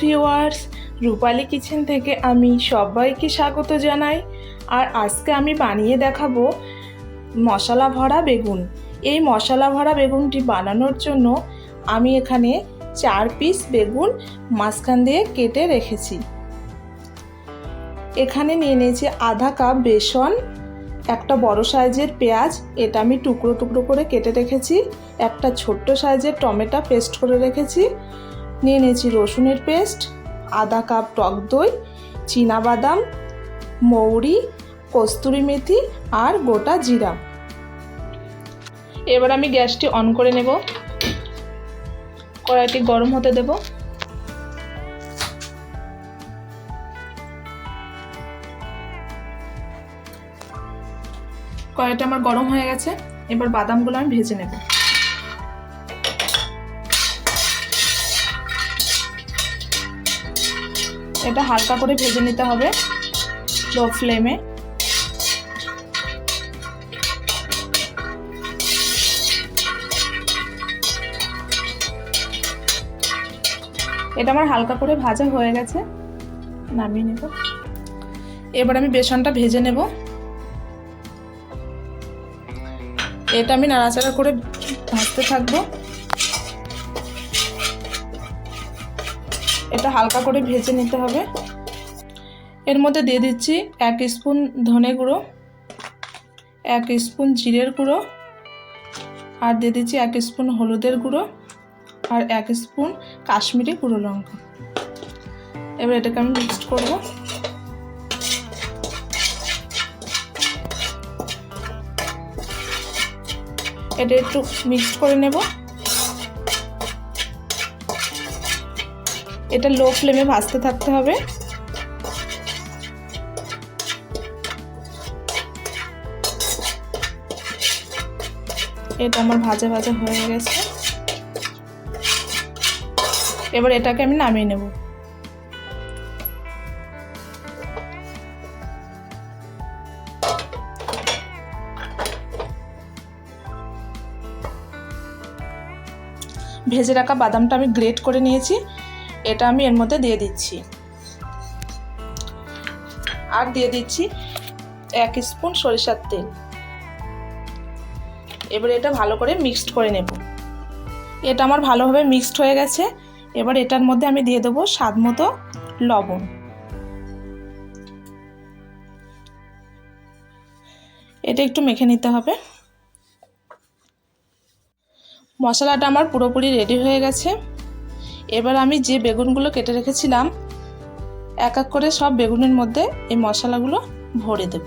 Viewers রূপালি kitchen থেকে আমি সবাইকে স্বাগত জানাই। আর আজকে আমি বানিয়ে দেখাবো মশলা ভরা বেগুন। এই মশলা ভরা বেগুনটি বানানোর জন্য আমি এখানে চার পিস বেগুন মাঝখান দিয়ে কেটে রেখেছি। এখানে নিয়ে নিয়েছি আধা কাপ বেসন, একটা বড় সাইজের পেঁয়াজ, এটা আমি টুকরো টুকরো করে কেটে রেখেছি, একটা ছোট্ট সাইজের টমেটো পেস্ট করে রেখেছি নিয়ে নিয়েছি রসুনের পেস্ট, আধা কাপ টক দই বাদাম মৌরি, কস্তুরি মেথি আর গোটা জিরা। এবার আমি গ্যাসটি অন করে নেব। কড়াইটি গরম হতে দেব। কড়াইটা আমার গরম হয়ে গেছে। এবার বাদামগুলো আমি ভেজে নেব। এটা হালকা করে ভেজে নিতে হবে লো ফ্লেমে। এটা আমার হালকা করে ভাজা হয়ে গেছে, নামিয়ে নেব। এবার আমি বেসনটা ভেজে নেব। এটা আমি নাড়াচাড়া করে ভাজতে থাকব। এটা হালকা করে ভেজে নিতে হবে। এর মধ্যে দিয়ে দিচ্ছি এক স্পুন ধনে গুঁড়ো, এক স্পুন জিরের গুঁড়ো, আর দিয়ে দিচ্ছি এক স্পুন হলুদের গুঁড়ো, আর এক স্পুন কাশ্মীরি গুঁড়ো লঙ্কা। এবার এটাকে আমি মিক্সড করব। এটা একটু মিক্সড করে নেব। এটা লো ফ্লেমে ভাজতে থাকতে হবে। এটা আমার ভাজা ভাজা হয়ে গেছে। এবার এটাকে আমি নামিয়ে নেব। ভেজে রাখা বাদামটা আমি গ্রেট করে নিয়েছি। এটা আমি এর মধ্যে দিয়ে দিচ্ছি। আর দিয়ে দিচ্ছি এক স্পুন সরিষার তেল। এবার এটা ভালো করে মিক্সড করে নেব। এটা আমার ভালোভাবে মিক্সড হয়ে গেছে। এবার এটার মধ্যে আমি দিয়ে দেবো স্বাদ মতো লবণ। এটা একটু মেখে নিতে হবে। মশলাটা আমার পুরোপুরি রেডি হয়ে গেছে। এবার আমি যে বেগুনগুলো কেটে রেখেছিলাম, এক এক করে সব বেগুনের মধ্যে এই মশলাগুলো ভরে দেব।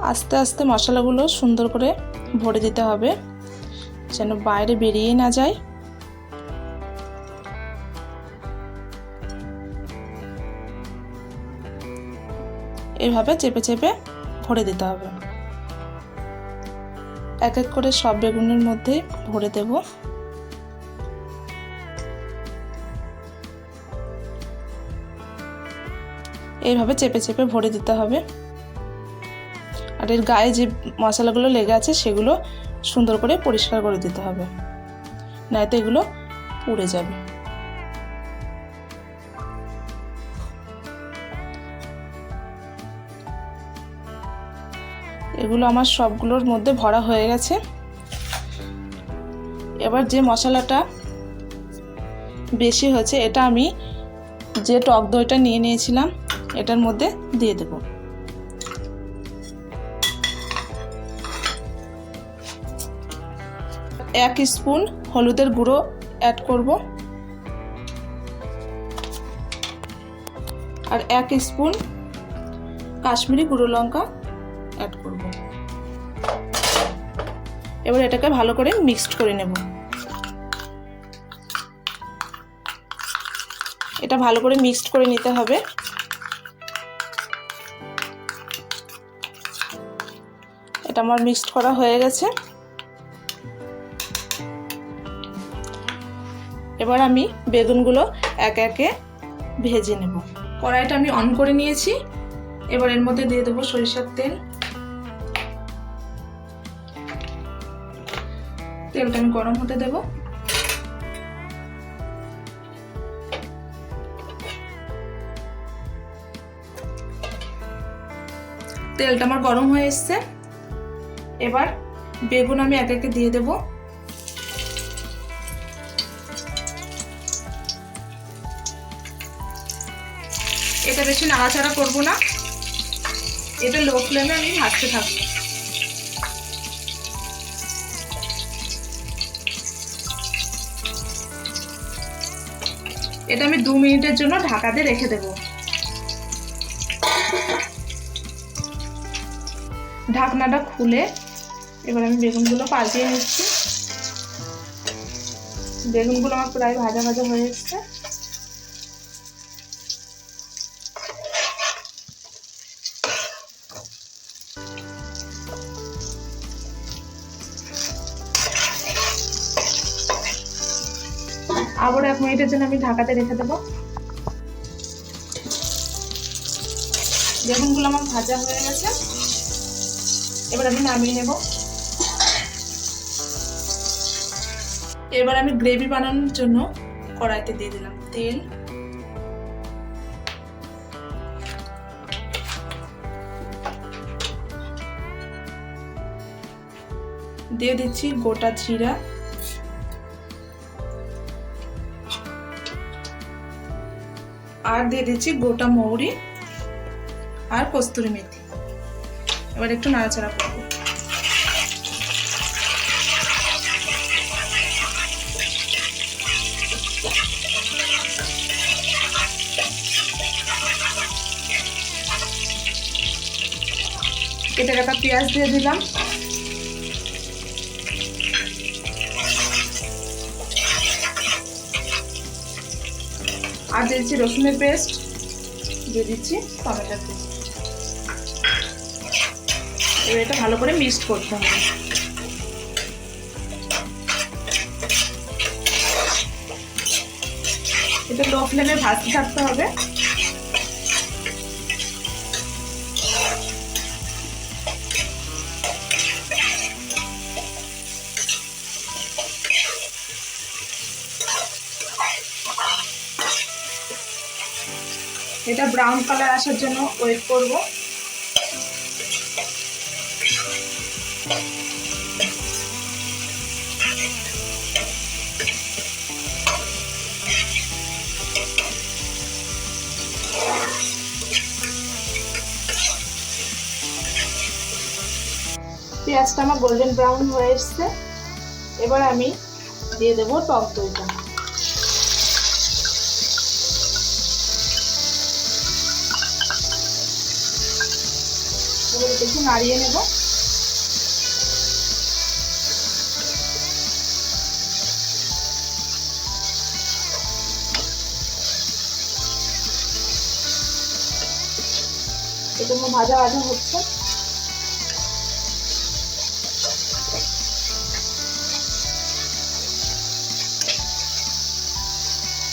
আস্তে আস্তে মশলাগুলো সুন্দর করে ভরে দিতে হবে, যেন বাইরে বেরিয়ে না যায়। এভাবে চেপে চেপে ভরে দিতে হবে। এক এক করে সব বেগুনের মধ্যে ভরে দেব। এইভাবে চেপে চেপে ভরে দিতে হবে। আর এর গায়ে যে মশলাগুলো লেগে আছে সেগুলো সুন্দর করে পরিষ্কার করে দিতে হবে। নয়তো এগুলো পুড়ে যাবে। এগুলো আমার সবগুলোর মধ্যে ভরা হয়ে গেছে। এবার যে মশলাটা বেশি হয়েছে, এটা আমি যে টক দইটা নিয়ে নিয়েছিলাম এটার মধ্যে দিয়ে দেবো। এক স্পুন হলুদের গুঁড়ো অ্যাড করব। আর এক স্পুন কাশ্মীরি গুঁড়ো লঙ্কা অ্যাড করব। এবার এটাকে ভালো করে মিক্সড করে নেব। এটা ভালো করে মিক্সড করে নিতে হবে। এটা আমার মিক্সড করা হয়ে গেছে। এবার আমি বেগুনগুলো এক একে ভেজে নেব। কড়াইটা আমি অন করে নিয়েছি। এবার এর মধ্যে দিয়ে দেবো সরিষার তেল। তেলটা আমি গরম হতে দেব। তেলটা আমার গরম হয়ে এসছে। এবার বেগুন আমি এক একে দিয়ে দেব। এটা বেশি নাড়াচাড়া করব না। এটা লো ফ্লেমে আমি ভাজতে থাকব। এটা আমি দু মিনিটের জন্য ঢাকা দিয়ে রেখে দেব। ঢাকনাটা খুলে এবার আমি বেগুনগুলো পাল্টিয়ে নিচ্ছি। বেগুনগুলো আমার প্রায় ভাজা ভাজা হয়ে এসছে। আবার এক মিনিটের জন্য আমি ঢাকাতে রেখে দেবো। বেগুনগুলো আমার ভাজা হয়ে গেছে। এবার আমি নামিয়ে নেব। এবার আমি গ্রেভি বানানোর জন্য কড়াইতে দিয়ে দিলাম তেল। দিয়ে দিচ্ছি গোটা জিরা। আর দিয়ে দিচ্ছি গোটা মৌরি আর কস্তুরি মেথি। এবার একটু নাড়াচাড়া করব। কেটে রাখা পেঁয়াজ দিয়ে দিলাম। আর দিয়েছি রসুনের পেস্ট। দিয়ে দিচ্ছি টমেটোর পেস্ট। এবার এটা ভালো করে মিক্সড করতে হবে। এটা লো ফ্লেমে ভাজতে থাকতে হবে। এটা ব্রাউন কালার আসার জন্য ওয়েট করব। পেঁয়াজটা আমার গোল্ডেন ব্রাউন হয়ে এসছে। এবার আমি দিয়ে দেবো টক দইটা। এবার একটু নাড়িয়ে নেব। এটা ভাজা ভাজা হচ্ছে।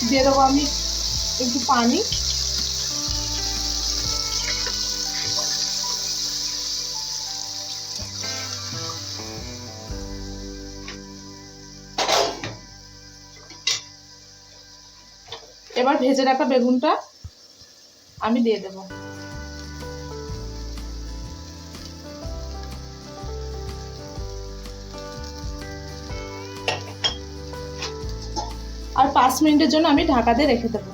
দিয়ে দেবো আমি একটু পানি। এবার ভেজে রাখা বেগুনটা আমি দিয়ে দেব। আর পাঁচ মিনিটের জন্য আমি ঢাকাতে রেখে দেব।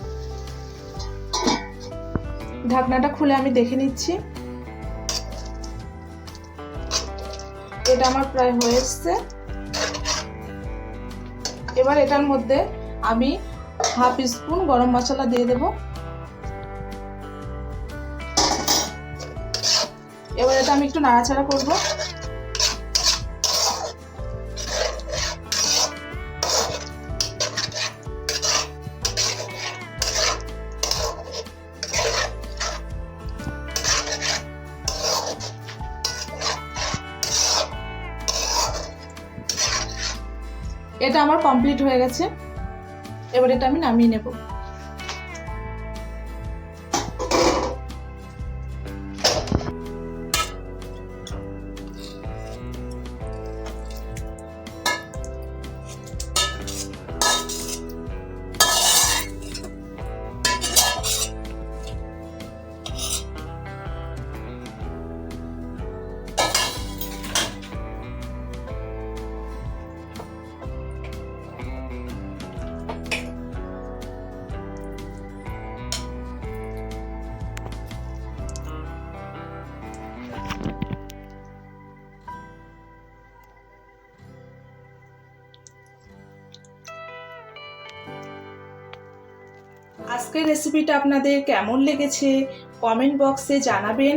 ঢাকনাটা খুলে আমি দেখে নিচ্ছি। এটা আমার প্রায় হয়ে এসছে। এবার এটার মধ্যে আমি হাফ স্পুন গরম মশলা দিয়ে দেব। এবার এটা আমি একটু নাড়াচাড়া করব। এটা আমার কমপ্লিট হয়ে গেছে। এবার এটা আমি নামিয়ে নেব। আজকের রেসিপিটা আপনাদের কেমন লেগেছে কমেন্ট বক্সে জানাবেন।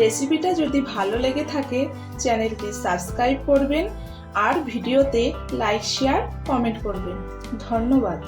রেসিপিটা যদি ভালো লেগে থাকে চ্যানেলটি সাবস্ক্রাইব করবেন আর ভিডিওতে লাইক শেয়ার কমেন্ট করবেন। ধন্যবাদ।